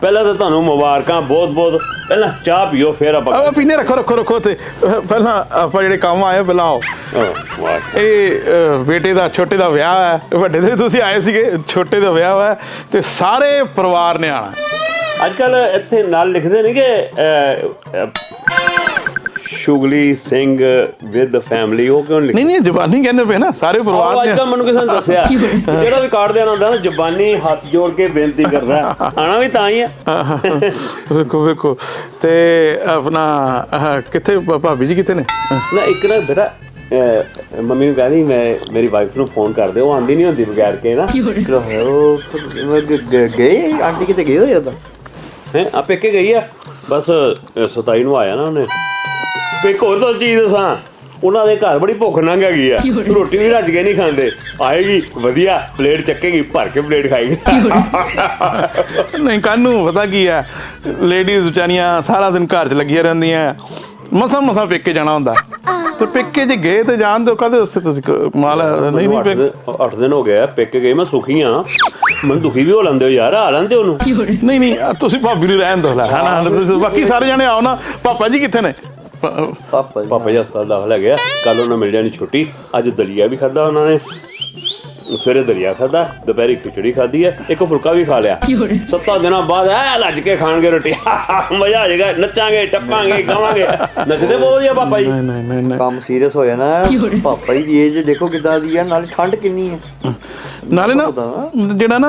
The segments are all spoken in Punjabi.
ਪਹਿਲਾਂ ਤਾਂ ਤੁਹਾਨੂੰ ਮੁਬਾਰਕਾਂ ਬਹੁਤ ਬਹੁਤ। ਪਹਿਲਾਂ ਚਾਹ ਪੀਓ ਫਿਰ ਆਪਾਂ ਆ ਪੀਨੇ ਰੱਖੋ ਰੱਖੋ ਰੱਖੋ ਤੇ ਅਹ, ਪਹਿਲਾਂ ਆਪਾਂ ਜਿਹੜੇ ਕੰਮ ਆਏ ਪਹਿਲਾਂ ਆਓ ਆਹ, ਵਾਹ। ਇਹ ਅਹ, ਬੇਟੇ ਦਾ ਛੋਟੇ ਦਾ ਵਿਆਹ ਹੈ। ਵੱਡੇ ਦੇ ਤੁਸੀਂ ਆਏ ਸੀਗੇ ਛੋਟੇ ਦਾ ਵਿਆਹ ਹੈ ਤੇ ਸਾਰੇ ਪਰਿਵਾਰ ਨੇ ਆਣਾ ਅੱਜ ਕੱਲ ਇੱਥੇ ਨਾਲ ਲਿਖਦੇ ਨੇ ਕਿ ਅਹ, ਅਹ, ਸ਼ੁਗਲੀ ਸਿੰਘ ਵਿਦ ਫੈਮਿਲੀ ਉਹ ਕਿਉਂ ਲਿਖ? ਨਹੀਂ ਨਹੀਂ ਜ਼ਬਾਨੀ ਕਹਿੰਦੇ ਪਏ ਨਾ ਸਾਰੇ ਉਹ ਪਰਿਵਾਰ ਅੱਜ ਨੇ ਮੈਨੂੰ ਕਿਸੇ ਨੇ ਦੱਸਿਆ। ਜਿਹੜਾ ਵੀ ਕਾਰਡ ਦੇਣਾ ਹੁੰਦਾ ਨਾ ਜ਼ਬਾਨੀ ਹੱਥ ਜੋੜ ਕੇ ਬੇਨਤੀ ਕਰਦਾ। ਆਣਾ ਵੀ ਤਾਂ ਹੀ ਆ। ਵੇਖੋ ਵੇਖੋ। ਤੇ ਆਪਣਾ ਆਹ, ਕਿੱਥੇ ਭ- ਭਾਬੀ ਜੀ ਕਿੱਥੇ ਨੇ? ਨਾ ਇੱਕ ਨਾ ਬੇਟਾ ਅਹ, ਮੰਮੀ ਨੂੰ ਕਹਿੰਦੀ ਮੈਂ ਮੇਰੀ ਵਾਈਫ ਨੂੰ ਫੋਨ ਕਰ ਦੇ ਉਹ ਆਂਦੀ ਨਹੀਂ ਹੁੰਦੀ ਬਗੈਰ ਕੇ ਨਾ। ਚਲੋ ਉਹ ਗ- ਗ- ਗਏ? ਆਂਟੀ ਕਿਤੇ ਗਈ ਹੋਈ ਉਹਦਾ ਹੈ ਆ ਪੇਕੇ ਗਈ ਆ? ਬਸ ਅਹ, 27 ਨੂੰ ਆਇਆ ਨਾ ਉਹਨੇ। ਤੇ ਇੱਕ ਹੋਰ ਤਾਂ ਚੀਜ਼ ਦੱਸਾਂ। ਉਹਨਾਂ ਦੇ ਘਰ ਬੜੀ ਭੁੱਖ ਨੰਗ ਹੈਗੀ ਆ। ਰੋਟੀ ਵੀ ਰੱਜ ਕੇ ਨਹੀਂ ਖਾਂਦੇ। ਆਏਗੀ ਵਧੀਆ ਪਲੇਟ ਚੱਕੇਗੀ ਭਰ ਕੇ ਪਲੇਟ ਖਾਏਗੀ। ਨਹੀਂ ਕਾਨੂੰ ਪਤਾ ਕੀ ਹੈ ਲੇਡੀਜ਼ ਵਿਚਾਰੀਆਂ ਸਾਰਾ ਦਿਨ ਘਰ 'ਚ ਲੱਗੀਆਂ ਰਹਿੰਦੀਆਂ। ਮਸਾ ਮਸਾ ਪੇਕੇ ਜਾਣਾ ਹੁੰਦਾ। ਤੇ ਪੇਕੇ ਜੇ ਗਏ ਤੇ ਜਾਣ ਦੋ ਕਦੇ ਉਸਤੇ ਤੁਸੀਂ ਕ- ਮਾਲ ਨਹੀਂ ਨਹੀਂ ਪੇਕੇ 8 ਦਿਨ ਹੋ ਗਏ ਆ ਪੇਕੇ ਗਏ ਮੈਂ ਸੁਖੀ ਆ। ਮੈਨੂੰ ਦੁਖੀ ਵੀ ਹੋ ਲੈਂਦੇ ਹੋ ਯਾਰ ਆ ਲੈਂਦੇ ਉਹਨੂੰ। ਨਹੀਂ ਨਹੀਂ ਆਹ ਤੁਸੀਂ ਭਾਬੀ ਨੂੰ ਰਹਿਣ ਦੋ ਲੈ ਹਨਾ ਤੁਸੀਂ ਬਾਕੀ ਸਾਰੇ ਜਣੇ ਆਓ ਨਾ। ਪਾਪਾ ਜੀ ਕਿੱਥੇ ਨੇ? ਪ- ਪਾਪਾ ਪਾਪਾ ਜੀ ਹਸਪਤਾਲ ਦਾਖਲ ਹੈਗੇ ਆ। ਕੱਲ ਉਹਨਾਂ ਮਿਲ ਜਾਣੀ ਛੁੱਟੀ। ਅੱਜ ਦਲੀਆ ਵੀ ਖਾਦਾ ਉਹਨਾਂ ਨੇ। ਸਵੇਰੇ ਦਲੀਆ ਖਾਦਾ ਦੁਪਹਿਰੀ ਖਿਚੜੀ ਖਾਦੀ ਹੈ ਇੱਕ ਫੁਲਕਾ ਵੀ ਖਾ ਲਿਆ। ਸੱਤਾਂ ਦਿਨਾਂ ਬਾਅਦ ਐ ਲੱਜ ਕੇ ਖਾਣਗੇ ਰੋਟੀ ਮਜ਼ਾ ਆ ਜਾਏਗਾ ਨੱਚਾਂਗੇ ਟੱਪਾਂਗੇ ਗਾਵਾਂਗੇ। ਨੱਚਦੇ ਬਹੁਤ ਵਧੀਆ ਪਾਪਾ ਜੀ। ਨਹੀਂ ਨਹੀਂ ਨਹੀਂ ਨਹੀਂ। ਕੰਮ ਸੀਰੀਅਸ ਹੋ ਜਾਣਾ ਪਾਪਾ ਜੀ ਦੀ ਏਜ ਦੇਖੋ ਕਿੱਦਾਂ ਦੀ ਆ ਨਾਲੇ ਠੰਡ ਕਿੰਨੀ ਹੈ ਨਾਲੇ ਨਾ ਜਿਹੜਾ ਨਾ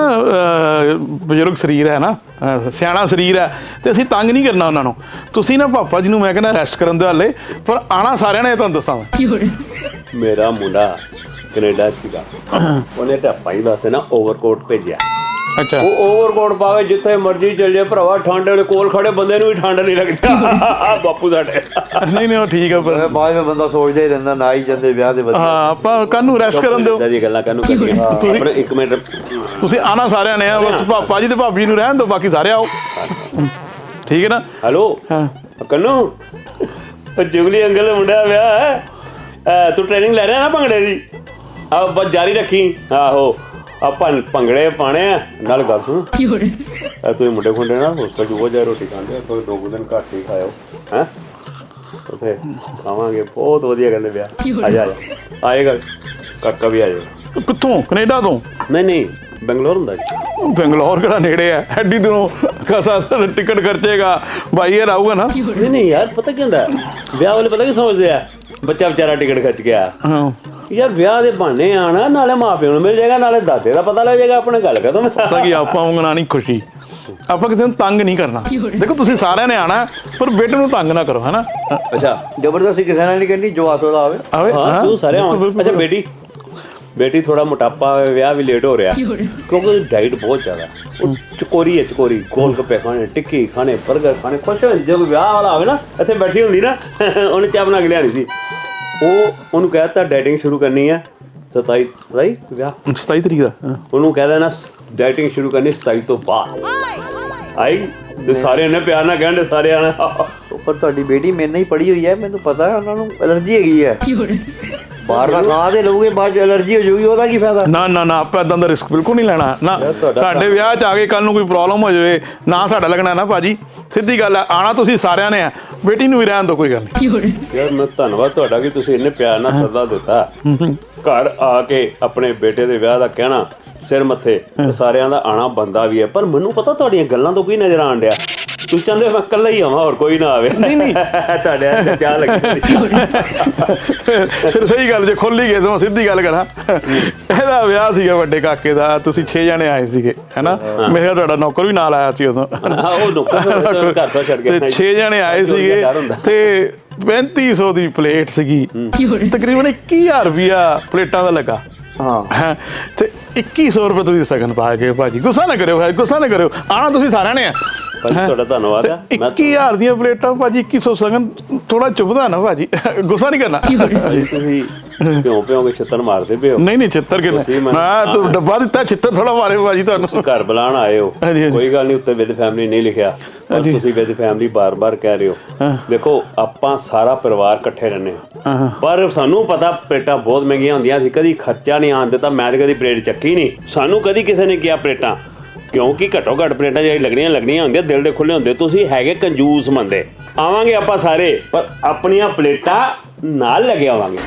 ਬਜ਼ੁਰਗ ਸਰੀਰ ਹੈ ਨਾ ਸਿਆਣਾ ਸਰੀਰ ਹੈ ਤੇ ਅਸੀਂ ਤੰਗ ਨਹੀਂ ਕਰਨਾ ਉਹਨਾਂ ਨੂੰ। ਤੁਸੀਂ ਨਾ ਪਾਪਾ ਜੀ ਨੂੰ ਮੈਂ ਕਹਿੰਦਾ ਰੈਸਟ ਕਰਨ ਦਿਓ ਹਾਲੇ ਪਰ ਆਣਾ ਸਾਰਿਆਂ ਨੇ ਤੁਹਾਨੂੰ ਦੱਸਾਂ। ਮੇਰਾ ਮੁੰਡਾ ਕੈਨੇਡਾ 'ਚ ਸੀਗਾ। ਉਹਨੇ ਟੱਪਾ ਹੀ ਵਾਸਤੇ ਨਾ ਓਵਰਕੋਟ ਭੇਜਿਆ। ਅੱਛਾ। ਉਹ ਓਵਰਕੋਟ ਪਾ ਕੇ ਜਿੱਥੇ ਮਰਜ਼ੀ ਚੱਲ ਜੇ ਭਰਾਵਾ ਠੰਡ ਦੇ ਕੋਲ ਖੜੇ ਬੰਦੇ ਨੂੰ ਵੀ ਠੰਡ ਨਹੀਂ ਲੱਗਦੀ। ਬਾਪੂ ਸਾਡੇ। ਨਹੀਂ ਨਹੀਂ ਉਹ ਠੀਕ ਹੈ ਪਰ ਬਾਅਦ ਵਿੱਚ ਬੰਦਾ ਸੋਚਦਾ ਹੀ ਰਹਿੰਦਾ ਨਾ ਹੀ ਜਾਂਦੇ ਵਿਆਹ ਦੇ ਬੱਚੇ। ਹਾਂ ਆਪਾਂ ਕਾਨੂੰ ਰੈਸਟ ਕਰਨ ਦਿਓ? ਦੀਆਂ ਗੱਲਾਂ ਕਾਹਨੂੰ ਕਰਨੀਆਂ ਆਪਣੇ ਇੱਕ ਮਿੰਟ। ਤੁਸੀਂ ਆਣਾ ਸਾਰਿਆਂ ਨੇ ਆ ਬਸ ਪਾਪਾ ਜੀ ਤੇ ਭਾਬੀ ਨੂੰ ਰਹਿਣ ਦਿਓ ਬਾਕੀ ਸਾਰੇ ਆਓ। ਠੀਕ ਹੈ ਨਾ? ਹੈਲੋ? ਹਾਂ। ਕੰਨੂ? ਉਹ ਜੁਗਲੀ ਅੰਕਲ ਦਾ ਮੁੰਡਾ ਵਿਆਹ ਤੂੰ ਟ੍ਰੇਨਿੰਗ ਲੈ ਰਿਹਾ ਨਾ ਭੰਗੜੇ ਦੀ? ਆ ਬਸ ਜਾਰੀ ਰੱਖੀ। ਆਹੋ ਆਪਾਂ ਭੰਗੜੇ ਪਾਣੇ ਆ। ਨਾਲ ਗੱਲ ਸੁਣ। ਆ ਤੁਸੀਂ ਮੁੰਡੇ ਖੁੰਡੇ ਨਾ ਹੋਸਟਲ ਉਹ ਜਾ ਰੋਟੀ ਖਾਂਦੇ ਆ ਕੋਈ ਦੋ ਕੁ ਦਿਨ ਘੱਟ ਹੀ ਖਾਇਓ ਹੈ? ਉਥੇ ਖਾਵਾਂਗੇ ਬਹੁਤ ਵਧੀਆ ਕਹਿੰਦੇ ਵਿਆਹ। ਆ ਜਾ ਆ ਜਾ। ਆਏਗਾ ਕਾਕਾ ਵੀ ਆਏਗਾ ਕਿੱਥੋਂ? ਕੈਨੇਡਾ ਤੋਂ? ਨਹੀਂ ਨਹੀਂ ਬੰਗਲੌਰ ਹੁੰਦਾ ਜੀ ਬੰਗਲੌਰ ਕਿਹੜਾ ਨੇੜੇ ਹੈ? ਐਡੀ ਦੂਰੋਂ ਕਸਾ ਟਿਕਟ ਖਰਚੇਗਾ। ਭਾਈ ਇਹ ਰਹੂਗਾ ਨਾ। ਨਹੀਂ ਨਹੀਂ ਯਾਰ ਪਤਾ ਕੀ ਹੁੰਦਾ? ਵਿਆਹ ਵਾਲੇ ਪਤਾ ਕੀ ਸਮਝਦੇ ਆ? ਬੱਚਾ ਵਿਚਾਰਾ ਟਿਕਟ ਖੱਚ ਗਿਆ ਹਾਂ। ਯਾਰ ਵਿਆਹ ਦੇ ਬਹਾਨੇ ਆਣਾ ਨਾਲੇ ਮਾਪਿਆਂ ਨੂੰ ਮਿਲ ਜਾਏਗਾ ਨਾਲੇ ਦਾਦੇ ਦਾ ਪਤਾ ਲੱਗ ਜਾਏਗਾ ਆਪਣੇ ਗੱਲ ਕਦੋਂ ਪਤਾ ਕੀ ਆਪਾਂ ਨਹੀਂ ਖੁਸ਼ੀ। ਆਪਾਂ ਕਿਸੇ ਨੂੰ ਤੰਗ ਨਹੀਂ ਕਰਨਾ। ਦੇਖੋ ਤੁਸੀਂ ਸਾਰਿਆਂ ਨੇ ਆਣਾ ਪਰ ਬੇਟੇ ਨੂੰ ਤੰਗ ਨਾ ਕਰੋ ਹੈਨਾ ਅੱਛਾ ਜ਼ਬਰਦਸਤੀ ਕਿਸੇ ਨਾਲ ਨਹੀਂ ਕਹਿੰਦੀ ਜੋ ਆਸੋ ਦਾ ਆਵੇ। ਆਵੇ ਹਾਂ ਤੂੰ ਸਾਰੇ ਆਉਣ। ਅੱਛਾ ਬੇਟੀ? ਬੇਟੀ ਥੋੜਾ ਮੋਟਾਪਾ ਵਿਆਹ ਵੀ ਲੇਟ ਹੋ ਰਿਹਾ। ਕਿਉਂਕਿ ਡਾਈਟ ਬਹੁਤ ਜ਼ਿਆਦਾ। ਉਹ ਚਕੋਰੀ ਹੈ ਚਕੋਰੀ। ਗੋਲ ਗੱਪੇ ਖਾਣੇ ਟਿੱਕੀ ਖਾਣੇ 버ਗਰ ਖਾਣੇ ਖੁਸ਼ ਹੋ ਜਦੋਂ। ਵਿਆਹ ਵਾਲਾ ਆਵੇ ਨਾ ਇੱਥੇ ਬੈਠੀ ਹੁੰਦੀ ਨਾ ਉਹਨੇ ਚਾਹ ਬਣਾ ਕੇ ਲਿਆਣੀ ਸੀ। ਉਹ ਉਹਨੂੰ ਕਹਿਤਾ ਡਾਈਟਿੰਗ ਸ਼ੁਰੂ ਕਰਨੀ ਹੈ 27 27 ਵਿਆਹ? 27 ਤਰੀਕ ਦਾ ਹਾਂ। ਉਹਨੂੰ ਕਹਿ ਦੇਣਾ ਡਾਈਟਿੰਗ ਸ਼ੁਰੂ ਕਰਨੀ 27 ਤੋਂ ਬਾਅਦ। ਆਈ ਤੇ ਸਾਰੇ ਨੇ ਪਿਆਰ ਨਾਲ ਕਹਿੰਦੇ ਸਾਰੇ ਆਣਾ ਪਰ ਤੁਹਾਡੀ ਬੇਟੀ ਮੇਰੇ ਨਾਲ ਹੀ ਪੜੀ ਹੋਈ ਹੈ ਮੈਨੂੰ ਪਤਾ ਹੈ ਉਹਨਾਂ ਨੂੰ ਐਲਰਜੀ ਹੈਗੀ ਹੈ। ਬਾਹਰ ਦਾ ਖਾ ਦੇ ਲਓਗੇ ਬਾਅਦ ਚ ਐਲਰਜੀ ਹੋ ਜਾਊਗੀ ਉਹਦਾ ਕੀ ਫਾਇਦਾ? ਨਾ ਨਾ ਨਾ ਆਪਾਂ ਇਦਾਂ ਦਾ ਰਿਸਕ ਬਿਲਕੁਲ ਨਹੀਂ ਲੈਣਾ। ਨਾ ਸਾਡੇ ਵਿਆਹ 'ਚ ਆ ਕੇ ਕੱਲ ਨੂੰ ਕੋਈ ਪ੍ਰੋਬਲਮ ਹੋ ਜਾਵੇ ਨਾ ਸਾਡਾ ਲੱਗਣਾ ਨਾ ਭਾਜੀ। ਸਿੱਧੀ ਗੱਲ ਹੈ ਆਣਾ ਤੁਸੀਂ ਸਾਰਿਆਂ ਨੇ ਆ। ਬੇਟੀ ਨੂੰ ਵੀ ਰਹਿਣ ਦਿਓ ਕੋਈ ਗੱਲ ਨਹੀਂ। ਯਾਰ ਮੈਂ ਧੰਨਵਾਦ ਤੁਹਾਡਾ ਕਿ ਤੁਸੀਂ ਇੰਨੇ ਪਿਆਰ ਨਾਲ ਸੱਦਾ ਦਿੱਤਾ। ਘਰ ਆ ਕੇ ਆਪਣੇ ਬੇਟੇ ਦੇ ਵਿਆਹ ਦਾ ਕਹਿਣਾ ਸਿਰ ਮੱਥੇ ਤੇ ਸਾਰਿਆਂ ਦਾ ਆਣਾ ਬੰਦਾ ਵੀ ਹੈ ਪਰ ਮੈਨੂੰ ਪਤਾ ਤੁਹਾਡੀਆਂ ਗੱਲਾਂ ਤੋਂ ਕੀ ਨਜ਼ਰ ਆਣ ਡਿਆ? ਤੁਸੀਂ ਚਾਹੁੰਦੇ ਹੋ ਮੈਂ ਇਕੱਲਾ ਹੀ ਆਵਾਂ ਹੋਰ ਕੋਈ ਨਾ ਆਵੇ। ਨਹੀਂ ਨਹੀਂ। ਤੁਹਾਡੇ ਹੱਥ ਚਾਹ ਲੱਗੀ ਫਿਰ ਸਹੀ ਗੱਲ ਜੇ ਖੋਲੀ ਗਏ ਤਾਂ ਸਿੱਧੀ ਗੱਲ ਕਰਾਂ। ਇਹਦਾ ਵਿਆਹ ਸੀਗਾ ਵੱਡੇ ਕਾਕੇ ਦਾ ਤੁਸੀਂ 6 ਜਣੇ ਆਏ ਸੀਗੇ ਹੈਨਾ? ਮੇਰਾ ਤੁਹਾਡਾ ਨੌਕਰ ਵੀ ਨਾਲ ਆਇਆ ਸੀ ਉਦੋਂ। ਹਾਂ ਉਹ ਨੌਕਰ ਘਰ ਤੋਂ ਛੱਡ ਤੇ ਕੇ 6 ਜਣੇ ਆਏ ਸੀਗੇ। ਤੇ 3500 ਦੀ ਪਲੇਟ ਸੀਗੀ। ਤਕਰੀਬਨ 21000 ਰੁਪਿਆ ਪਲੇਟਾਂ ਦਾ ਲੱਗਾ। ਹਾਂ ਤੇ 2100 ਰੁਪਏ ਤੁਸੀਂ ਸਗਨ ਪਾ ਕੇ ਭਾਜੀ ਗੁੱਸਾ ਨਾ ਕਰਿਓ ਭਾਈ ਗੁੱਸਾ ਨਾ ਕਰਿਓ। ਆਣਾ ਤੁਸੀਂ ਸਾਰਿਆਂ ਨੇ ਆ। ਭਾਜੀ ਤੁਹਾਡਾ ਧੰਨਵਾਦ ਆ। ਤੇ ਮੈਂ 21000 ਦੀਆਂ ਪਲੇਟਾਂ ਭਾਜੀ 2100 ਸਗਨ ਥੋੜਾ ਚੁਭਦਾ ਨਾ ਭਾਜੀ। ਗੁੱਸਾ ਨਹੀਂ ਕਰਨਾ। ਭਾਜੀ ਤੁਸੀਂ ਪਿਓ ਪਿਓ ਕੇ ਛੱਤਰ ਮਾਰਦੇ ਪਿਓ ਨਹੀਂ ਨਹੀਂ ਛਿੱਤਰ ਤੁਸੀਂ ਕਿਨੇ ਮੈਨੂੰ- ਮੈਂ ਤੂੰ ਡੱਬਾ ਦਿੱਤਾ ਛਿੱਤਰ ਥੋੜਾ ਮਾਰੇ ਭਾਜੀ ਤੁਹਾਨੂੰ। ਘਰ ਬੁਲਾਣ ਆਏ ਹੋ। ਕੋਈ ਗੱਲ ਨਹੀਂ ਉੱਤੇ ਵਿਦ ਫੈਮਿਲੀ ਨਹੀਂ ਲਿਖਿਆ। ਪਰ। ਤੁਸੀਂ ਵਿਦ ਫੈਮਿਲੀ ਬਾਰ-ਬਾਰ ਕਹਿ ਰਹੇ ਹੋ। ਦੇਖੋ ਆਪਾਂ ਸਾਰਾ ਪਰਿਵਾਰ ਇਕੱਠੇ ਰਹਿੰਦੇ ਹਾਂ। ਪਰ ਸਾਨੂੰ ਪਤਾ ਪਲੇਟਾਂ ਬਹੁਤ ਮਹਿੰਗੀਆਂ ਹੁੰਦੀਆਂ ਸੀ ਕਦੀ ਖਰਚਾ ਨਹੀਂ ਆਣ ਦਿੱਤਾ ਮੈਂ ਤਾਂ ਕਦੀ ਪਲੇਟ ਚੱਕੀ ਨਹੀਂ। ਸਾਨੂੰ ਕਦੀ ਕਿਸੇ ਨੇ ਕਿਹਾ ਪਲੇਟਾਂ। ਕਿਉਂਕਿ ਘੱਟੋ ਘੱਟ ਪਲੇਟਾਂ ਜਿਹੜੀ ਲੱਗਣੀਆਂ ਲੱਗਣੀਆਂ ਹੁੰਦੀਆਂ, ਦਿਲ ਦੇ ਖੁੱਲੇ ਹੁੰਦੇ। ਤੁਸੀਂ ਹੈਗੇ ਕੰਜੂਸ ਬੰਦੇ। ਆਵਾਂਗੇ ਆਪਾਂ ਸਾਰੇ, ਪਰ ਆਪਣੀਆਂ ਪਲੇਟਾਂ ਨਾਲ ਲੈ ਕੇ ਆਵਾਂਗੇ।